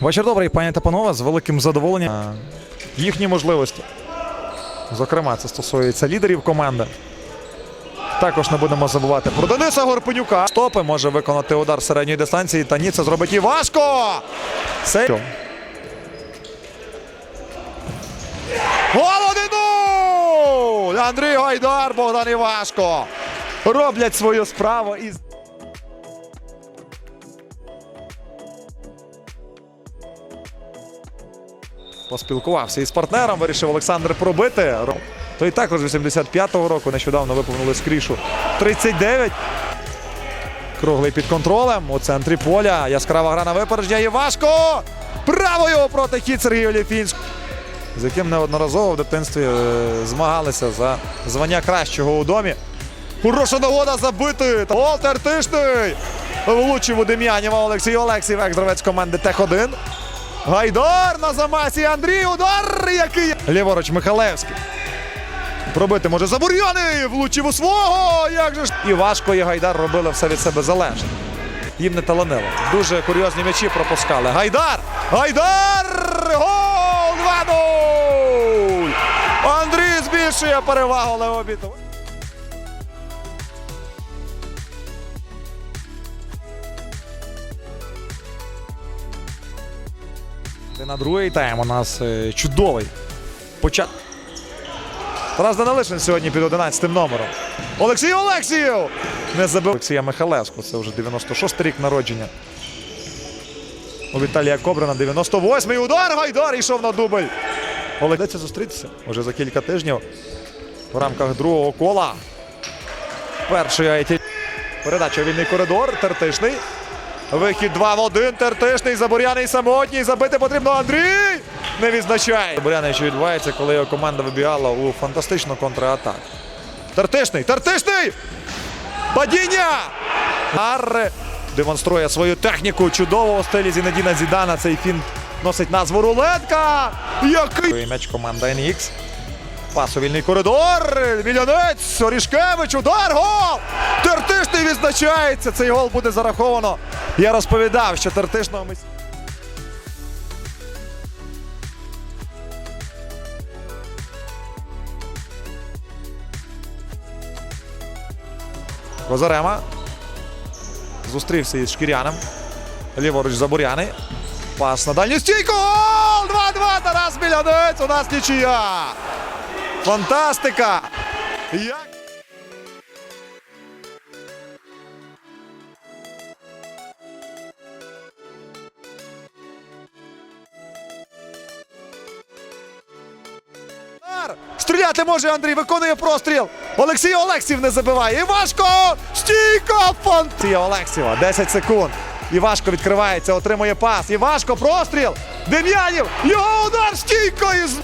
Вечір добрий, пані та панове, з великим задоволенням. Їхні можливості. Зокрема, це стосується лідерів команди. Також не будемо забувати про Дениса Горпенюка. Стопи може виконати удар середньої дистанції. Та ні, це зробить Івашко. Це... Гол 1-0! Андрій Гайдар, Богдан Івашко. Роблять свою справу і. Поспілкувався із партнером, вирішив Олександр пробити. Той також 85-го року нещодавно виповнили скрішу 39. Круглий під контролем у центрі поля. Яскрава гра на випередження. Івашко! Правою проти хід Сергію Ліфінську. З яким неодноразово в дитинстві е, змагалися за звання кращого у домі. Хороша нагода забити. Та Гол Тертишний. Влучив у Дем'янєва Олексій Олексій, екс-гравець команди Тех-1. Гайдар на замасі. Андрій удар, який ліворуч Михалевський. Пробити може Забур'яний, влучив у свого. Як же ж і важко і Гайдар робили все від себе залежне. Їм не таланило. Дуже курйозні м'ячі пропускали. Гайдар! Гайдар! Гол! 2-0! Андрій збільшує перевагу Леобіту. На другий тайм у нас е, чудовий початок. Тарас Данилишин сьогодні під 11 номером. Олексій Олексіїв! Не забив Олексія Михалевського. Це вже 96 рік народження. У Віталія Кобрина 98-й удар. Гайдар йшов на дубль. Олег зустрітися уже за кілька тижнів в рамках другого кола. Перший айті. Передача вільний коридор. Тертишний. Вихід 2 в 1. Тертишний. Заборяний самотній. Забити потрібно Андрій. Не відзначає. Заборяний, що відбувається, коли його команда вибігала у фантастичну контратаку. Тертишний. Тертишний! Падіння! Арре демонструє свою техніку чудового стилі Зінедіна Зідана. Цей фінт носить назву рулетка. Який м'яч команда NX. Пас у вільний коридор. Мільйонець. Орішкевич. Удар. Гол! Тертишний відзначається. Цей гол буде зараховано. Я розповідав, що Тертишного ми. Козарема. Зустрівся із Шкіряним. Ліворуч Забуряни. Пас на дальню стійку. Гол! 2-2. Тарас Мільйонець. У нас нічия. Фантастика! Як... Стріляти може Андрій, виконує простріл. Олексій Олексів не забиває. Івашко! Стійка! Фантія Олексіва. 10 секунд. Івашко відкривається, отримує пас. Івашко, простріл. Дем'янів. Його удар стійкою. з-